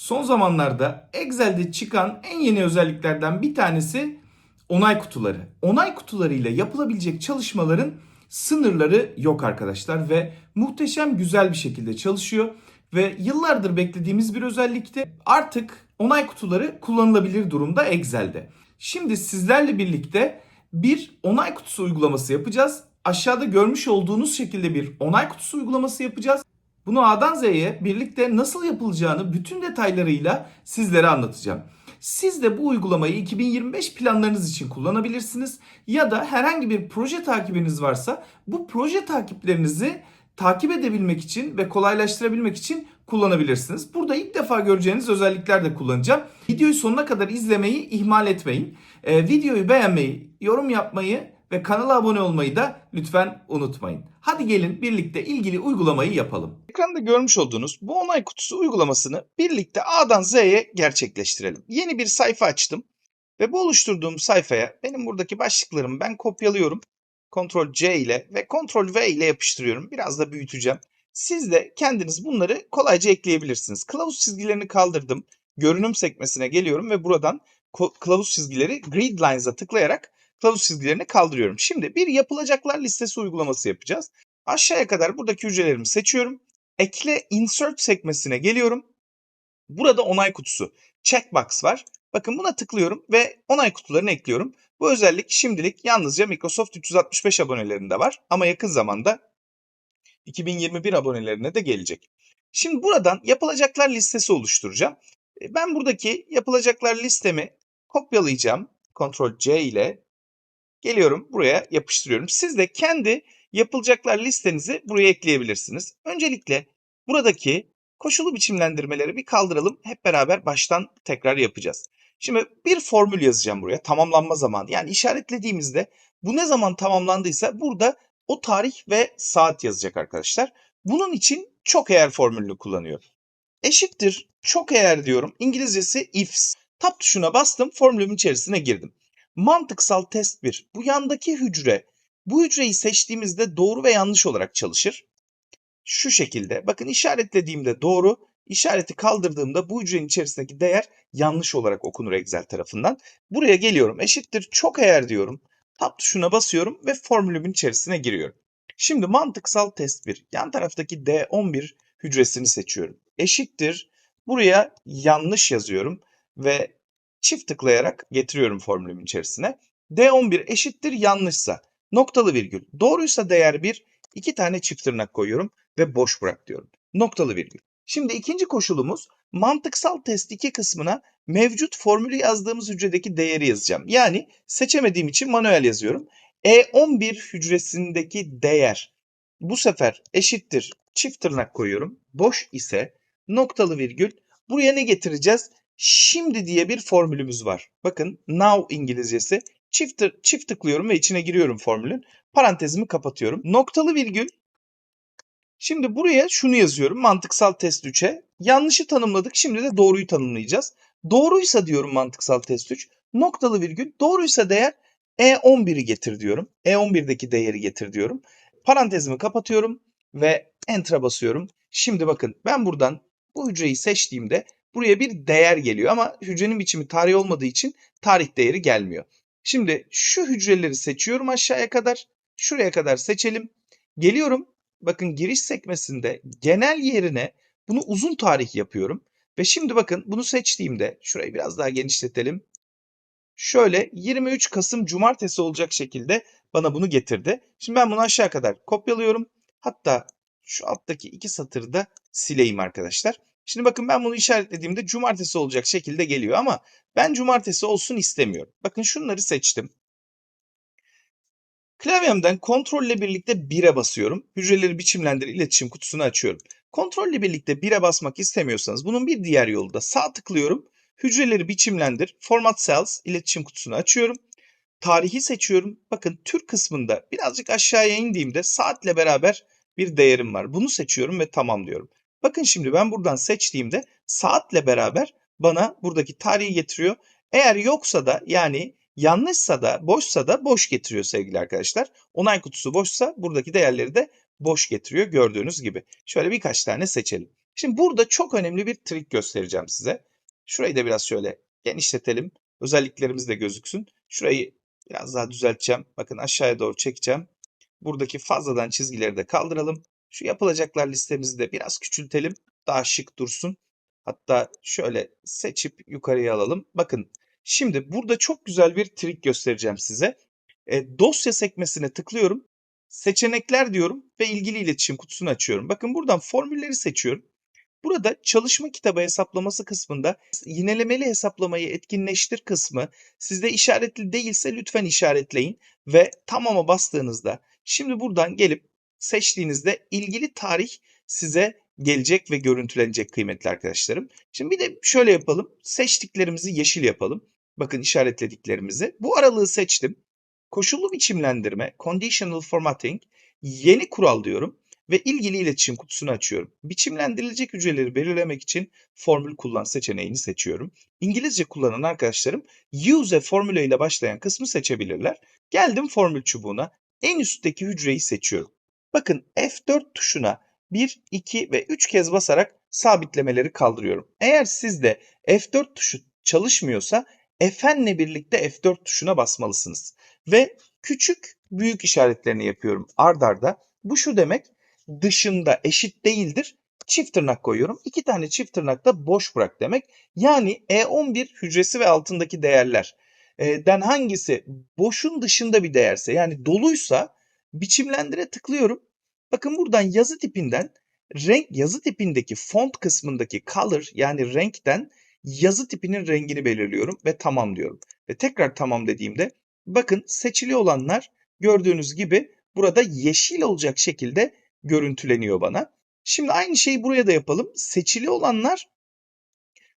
Son zamanlarda Excel'de çıkan en yeni özelliklerden bir tanesi onay kutuları. Onay kutularıyla yapılabilecek çalışmaların sınırları yok arkadaşlar ve muhteşem güzel bir şekilde çalışıyor ve yıllardır beklediğimiz bir özellikte artık onay kutuları kullanılabilir durumda Excel'de. Şimdi sizlerle birlikte bir onay kutusu uygulaması yapacağız. Aşağıda görmüş olduğunuz şekilde bir onay kutusu uygulaması yapacağız. Bunu A'dan Z'ye birlikte nasıl yapılacağını bütün detaylarıyla sizlere anlatacağım. Siz de bu uygulamayı 2025 planlarınız için kullanabilirsiniz ya da herhangi bir proje takibiniz varsa bu proje takiplerinizi takip edebilmek için ve kolaylaştırabilmek için kullanabilirsiniz. Burada ilk defa göreceğiniz özellikler de kullanacağım. Videoyu sonuna kadar izlemeyi ihmal etmeyin. Ee, videoyu beğenmeyi, yorum yapmayı ve kanala abone olmayı da lütfen unutmayın. Hadi gelin birlikte ilgili uygulamayı yapalım. Ekranda görmüş olduğunuz bu onay kutusu uygulamasını birlikte A'dan Z'ye gerçekleştirelim. Yeni bir sayfa açtım ve bu oluşturduğum sayfaya benim buradaki başlıklarımı ben kopyalıyorum. Ctrl C ile ve Ctrl V ile yapıştırıyorum. Biraz da büyüteceğim. Siz de kendiniz bunları kolayca ekleyebilirsiniz. Kılavuz çizgilerini kaldırdım. Görünüm sekmesine geliyorum ve buradan kılavuz çizgileri Grid Lines'a tıklayarak kılavuz çizgilerini kaldırıyorum. Şimdi bir yapılacaklar listesi uygulaması yapacağız. Aşağıya kadar buradaki hücrelerimi seçiyorum. Ekle Insert sekmesine geliyorum. Burada onay kutusu checkbox var. Bakın buna tıklıyorum ve onay kutularını ekliyorum. Bu özellik şimdilik yalnızca Microsoft 365 abonelerinde var ama yakın zamanda 2021 abonelerine de gelecek. Şimdi buradan yapılacaklar listesi oluşturacağım. E, Ben buradaki yapılacaklar listemi kopyalayacağım. Ctrl C ile geliyorum buraya yapıştırıyorum. Siz de kendi yapılacaklar listenizi buraya ekleyebilirsiniz. Öncelikle buradaki koşulu biçimlendirmeleri bir kaldıralım. Hep beraber baştan tekrar yapacağız. Şimdi bir formül yazacağım buraya. Tamamlanma zamanı. Yani işaretlediğimizde bu ne zaman tamamlandıysa burada o tarih ve saat yazacak arkadaşlar. Bunun için çok eğer formülünü kullanıyor. Eşittir çok eğer diyorum. İngilizcesi ifs. Tab tuşuna bastım. Formülümün içerisine girdim. Mantıksal test 1. Bu yandaki hücre bu hücreyi seçtiğimizde doğru ve yanlış olarak çalışır. Şu şekilde. Bakın işaretlediğimde doğru, işareti kaldırdığımda bu hücrenin içerisindeki değer yanlış olarak okunur Excel tarafından. Buraya geliyorum. Eşittir çok eğer diyorum. Tab tuşuna basıyorum ve formülümün içerisine giriyorum. Şimdi mantıksal test 1. Yan taraftaki D11 hücresini seçiyorum. Eşittir. Buraya yanlış yazıyorum ve çift tıklayarak getiriyorum formülümün içerisine. D11 eşittir yanlışsa noktalı virgül. Doğruysa değer 1, iki tane çift tırnak koyuyorum ve boş bırak diyorum. Noktalı virgül. Şimdi ikinci koşulumuz mantıksal test 2 kısmına mevcut formülü yazdığımız hücredeki değeri yazacağım. Yani seçemediğim için manuel yazıyorum. E11 hücresindeki değer bu sefer eşittir çift tırnak koyuyorum. Boş ise noktalı virgül. Buraya ne getireceğiz? Şimdi diye bir formülümüz var. Bakın now İngilizcesi. Çift, çift tıklıyorum ve içine giriyorum formülün. Parantezimi kapatıyorum. Noktalı virgül. Şimdi buraya şunu yazıyorum mantıksal test 3'e. Yanlışı tanımladık. Şimdi de doğruyu tanımlayacağız. Doğruysa diyorum mantıksal test 3. Noktalı virgül. Doğruysa değer E11'i getir diyorum. E11'deki değeri getir diyorum. Parantezimi kapatıyorum ve enter'a basıyorum. Şimdi bakın ben buradan bu hücreyi seçtiğimde buraya bir değer geliyor ama hücrenin biçimi tarih olmadığı için tarih değeri gelmiyor. Şimdi şu hücreleri seçiyorum aşağıya kadar. Şuraya kadar seçelim. Geliyorum. Bakın giriş sekmesinde genel yerine bunu uzun tarih yapıyorum. Ve şimdi bakın bunu seçtiğimde şurayı biraz daha genişletelim. Şöyle 23 Kasım Cumartesi olacak şekilde bana bunu getirdi. Şimdi ben bunu aşağı kadar kopyalıyorum. Hatta şu alttaki iki satırı da sileyim arkadaşlar. Şimdi bakın ben bunu işaretlediğimde cumartesi olacak şekilde geliyor ama ben cumartesi olsun istemiyorum. Bakın şunları seçtim. Klavyemden kontrol ile birlikte 1'e basıyorum. Hücreleri biçimlendir iletişim kutusunu açıyorum. Kontrol ile birlikte 1'e basmak istemiyorsanız bunun bir diğer yolu da sağ tıklıyorum. Hücreleri biçimlendir. Format Cells iletişim kutusunu açıyorum. Tarihi seçiyorum. Bakın Türk kısmında birazcık aşağıya indiğimde saatle beraber bir değerim var. Bunu seçiyorum ve tamam diyorum. Bakın şimdi ben buradan seçtiğimde saatle beraber bana buradaki tarihi getiriyor. Eğer yoksa da yani yanlışsa da boşsa da boş getiriyor sevgili arkadaşlar. Onay kutusu boşsa buradaki değerleri de boş getiriyor gördüğünüz gibi. Şöyle birkaç tane seçelim. Şimdi burada çok önemli bir trik göstereceğim size. Şurayı da biraz şöyle genişletelim. Özelliklerimiz de gözüksün. Şurayı biraz daha düzelteceğim. Bakın aşağıya doğru çekeceğim. Buradaki fazladan çizgileri de kaldıralım. Şu yapılacaklar listemizi de biraz küçültelim. Daha şık dursun. Hatta şöyle seçip yukarıya alalım. Bakın şimdi burada çok güzel bir trik göstereceğim size. E, dosya sekmesine tıklıyorum. Seçenekler diyorum ve ilgili iletişim kutusunu açıyorum. Bakın buradan formülleri seçiyorum. Burada çalışma kitabı hesaplaması kısmında yinelemeli hesaplamayı etkinleştir kısmı sizde işaretli değilse lütfen işaretleyin ve tamama bastığınızda şimdi buradan gelip seçtiğinizde ilgili tarih size gelecek ve görüntülenecek kıymetli arkadaşlarım. Şimdi bir de şöyle yapalım. Seçtiklerimizi yeşil yapalım. Bakın işaretlediklerimizi. Bu aralığı seçtim. Koşullu biçimlendirme, conditional formatting, yeni kural diyorum ve ilgili iletişim kutusunu açıyorum. Biçimlendirilecek hücreleri belirlemek için formül kullan seçeneğini seçiyorum. İngilizce kullanan arkadaşlarım use a formula ile başlayan kısmı seçebilirler. Geldim formül çubuğuna. En üstteki hücreyi seçiyorum. Bakın F4 tuşuna 1, 2 ve 3 kez basarak sabitlemeleri kaldırıyorum. Eğer sizde F4 tuşu çalışmıyorsa F'le birlikte F4 tuşuna basmalısınız. Ve küçük büyük işaretlerini yapıyorum ard arda. Bu şu demek dışında eşit değildir. Çift tırnak koyuyorum. İki tane çift tırnak da boş bırak demek. Yani E11 hücresi ve altındaki değerler den hangisi boşun dışında bir değerse yani doluysa biçimlendire tıklıyorum. Bakın buradan yazı tipinden renk yazı tipindeki font kısmındaki color yani renkten yazı tipinin rengini belirliyorum ve tamam diyorum. Ve tekrar tamam dediğimde bakın seçili olanlar gördüğünüz gibi burada yeşil olacak şekilde görüntüleniyor bana. Şimdi aynı şeyi buraya da yapalım. Seçili olanlar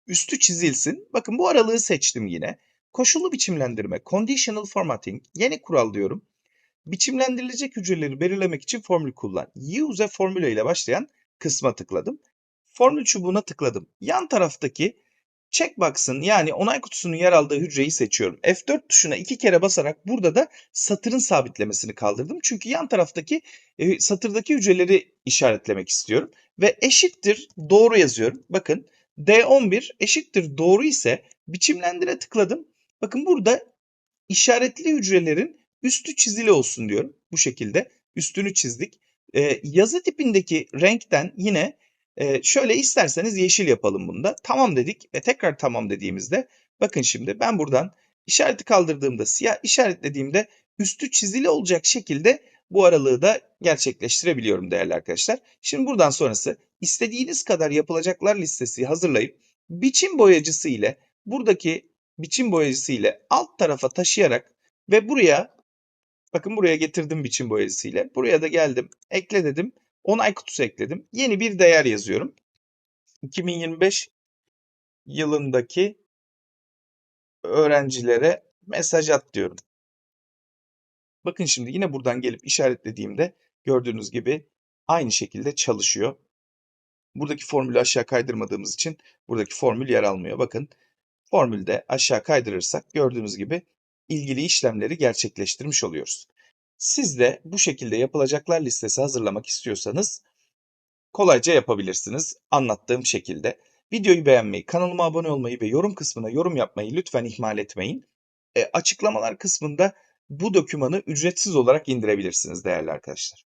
üstü çizilsin. Bakın bu aralığı seçtim yine. Koşullu biçimlendirme, conditional formatting, yeni kural diyorum. Biçimlendirilecek hücreleri belirlemek için formül kullan. Use a formula ile başlayan kısma tıkladım. Formül çubuğuna tıkladım. Yan taraftaki checkbox'ın yani onay kutusunun yer aldığı hücreyi seçiyorum. F4 tuşuna iki kere basarak burada da satırın sabitlemesini kaldırdım. Çünkü yan taraftaki e, satırdaki hücreleri işaretlemek istiyorum. Ve eşittir doğru yazıyorum. Bakın D11 eşittir doğru ise biçimlendire tıkladım. Bakın burada işaretli hücrelerin üstü çizili olsun diyorum. Bu şekilde üstünü çizdik. Ee, yazı tipindeki renkten yine e, şöyle isterseniz yeşil yapalım bunda. Tamam dedik ve tekrar tamam dediğimizde bakın şimdi ben buradan işareti kaldırdığımda siyah işaretlediğimde üstü çizili olacak şekilde bu aralığı da gerçekleştirebiliyorum değerli arkadaşlar. Şimdi buradan sonrası istediğiniz kadar yapılacaklar listesi hazırlayıp biçim boyacısı ile buradaki biçim boyacısı ile alt tarafa taşıyarak ve buraya bakın buraya getirdim biçim boyacısı ile. Buraya da geldim ekle dedim onay kutusu ekledim. Yeni bir değer yazıyorum. 2025 yılındaki öğrencilere mesaj at diyorum. Bakın şimdi yine buradan gelip işaretlediğimde gördüğünüz gibi aynı şekilde çalışıyor. Buradaki formülü aşağı kaydırmadığımız için buradaki formül yer almıyor. Bakın formülde aşağı kaydırırsak gördüğünüz gibi ilgili işlemleri gerçekleştirmiş oluyoruz. Siz de bu şekilde yapılacaklar listesi hazırlamak istiyorsanız kolayca yapabilirsiniz anlattığım şekilde. Videoyu beğenmeyi, kanalıma abone olmayı ve yorum kısmına yorum yapmayı lütfen ihmal etmeyin. E, açıklamalar kısmında bu dokümanı ücretsiz olarak indirebilirsiniz değerli arkadaşlar.